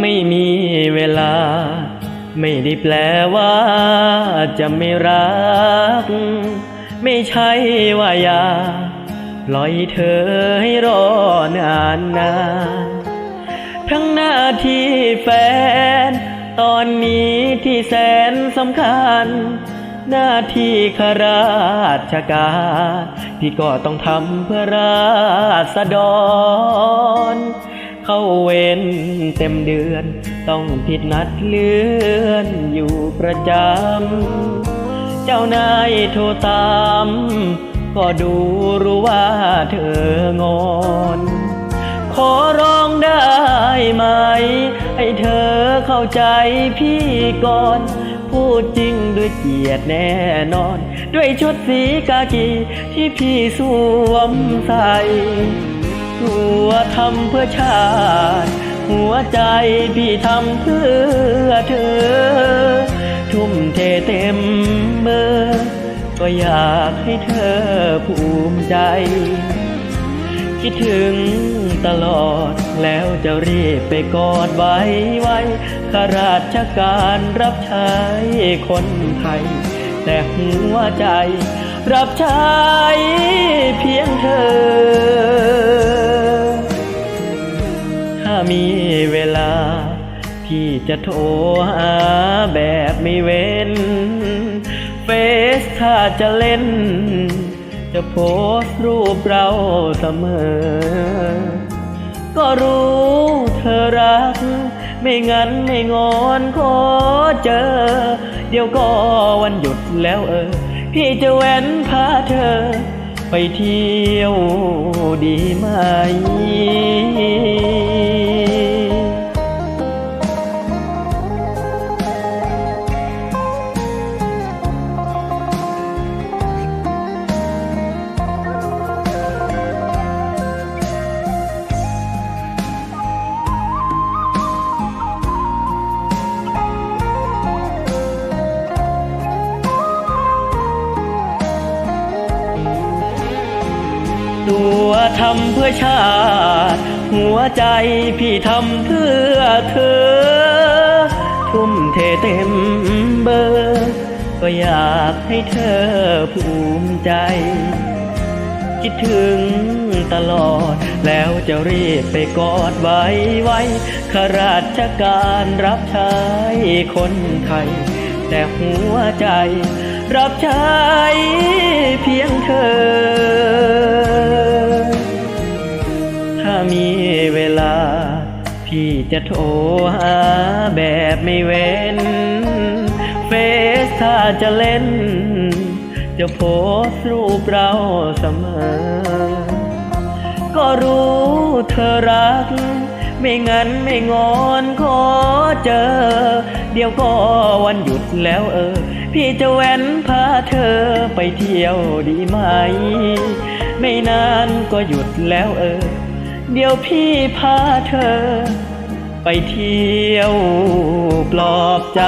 ไม่มีเวลา ไม่ได้แปลว่า จะไม่รัก ไม่ใช่ว่าอยากปล่อยเธอให้รอนานนานทั้งหน้าที่แฟน ตอนนี้ที่แสนสำคัญ หน้าที่ข้าราชการที่ก็ต้องทำเพื่อราษฎร เข้าเวรเต็มเดือน ต้องผิดนัดเลื่อนอยู่ประจำ เจ้านายโทรตาม ก็ดูรู้ว่าเธองอนขอร้องได้ไหม ให้เธอเข้าใจพี่ก่อน พูดจริงด้วยเกียรติแน่นอน ด้วยชุดสีกากีที่พี่สวมใส่ ทำเพื่อชาติ หัวใจพี่ทำเพื่อเธอ ทุ่มเทเต็มเมื่อก็อยากให้เธอภูมิใจ คิดถึงตลอดแล้วจะรีบไปกอดไว้ไว้ข้าราชการรับใช้คนไทย แต่หัวใจรับใช้เพียงเธอ มีเวลา พี่จะโทรหาแบบไม่เว้น เฟซถ้าจะเล่น จะโพสรูปเราเสมอ ก็รู้เธอรัก ไม่งั้นไม่งอนขอเจอ เดี๋ยวก็วันหยุดแล้วเออ พี่จะแว้นพาเธอไปเที่ยวดีไหม ตัวทำเพื่อชาติ หัวใจพี่ทำเพื่อเธอ ทุ่มเทเต็มเบอร์ก็อยากให้เธอภูมิใจ คิดถึงตลอดแล้วจะรีบไปกอดไว้ไว้ข้าราชการรับใช้คนไทย แต่หัวใจรับใช้เพียงเธอ ถ้ามีเวลา พี่จะโทรหาแบบไม่เว้น เฟซถ้าจะเล่น จะโพสรูปเราเสมอ ก็รู้เธอรัก ไม่งั้นไม่งอนขอเจอ เดี๋ยวก็วันหยุดแล้วเออ พี่จะแว้นพาเธอไปเที่ยวดีไหม ไม่นานก็หยุดแล้วเออ เดี๋ยวพี่พาเธอ ไปเที่ยวปลอบใจ